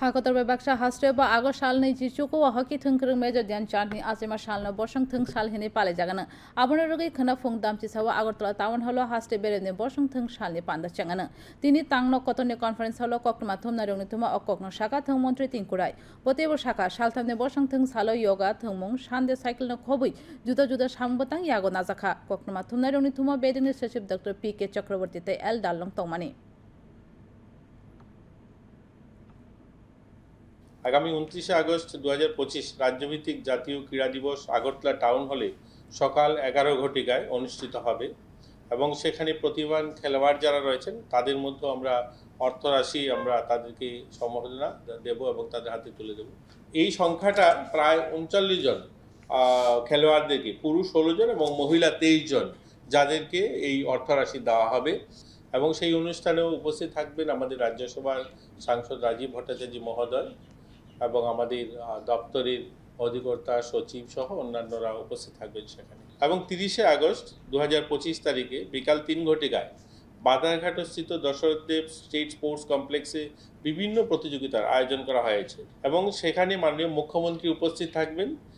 하거더베 সাল নেই 아거 살니 지추고 허키 퉁크릉 দিয়ান 댄 찬니 সাল 살나 বসং থং সালহেনে পালে জাগানা আবনের রোগে খনা দাম দামচি সাওয়া আগরতলা টাউন হলো হাস্টে বেরেনে বসং থুং সাল নি পান্দা চাঙানা তিনি তাংন কতনে কনফারেন্স হলো ককমা থমনা রংনি তোমা অককন শাখা থং মন্ত্রী তিন তিনকুড়াই বতেব শাখা সাল সালথামনে বসং থং সালো যোগা থংমং সান্দে সাইকেল খবই জুদা জুদা সাম্বতাং ইয়াগো না জাখা নাজাখা ককনমা থমনা রংনি তোমা বেদিনের সচিব ডক্টর পি কে চক্রবর্তীতে এল ডালং তংমানি আগামী উনত্রিশে আগস্ট দু হাজার পঁচিশ রাজ্যভিত্তিক জাতীয় ক্রীড়া দিবস আগরতলা টাউন হলে সকাল এগারো ঘটিকায় অনুষ্ঠিত হবে এবং সেখানে প্রতিভান খেলোয়াড় যারা রয়েছেন, তাদের মধ্যে আমরা অর্থরাশি আমরা তাদেরকে সম্বর্ধনা দেব এবং তাদের হাতে তুলে দেব। এই সংখ্যাটা প্রায় উনচল্লিশ জন খেলোয়াড়দেরকে, পুরুষ ষোলো জন এবং মহিলা তেইশ জন যাদেরকে এই অর্থরাশি দেওয়া হবে এবং সেই অনুষ্ঠানেও উপস্থিত থাকবেন আমাদের রাজ্যসভার সাংসদ রাজীব ভট্টাচার্য মহোদয় এবং আমাদের দপ্তরের অধিকর্তা, সচিব সহ অন্যান্যরা উপস্থিত থাকবেন সেখানে। এবং তিরিশে আগস্ট দু হাজার পঁচিশ তারিখে বিকাল তিন ঘটিকায় বাধারঘাটস্থিত দশরথদেব স্টেট স্পোর্টস কমপ্লেক্সে বিভিন্ন প্রতিযোগিতার আয়োজন করা হয়েছে। এবং সেখানে মাননীয় মুখ্যমন্ত্রী উপস্থিত থাকবেন।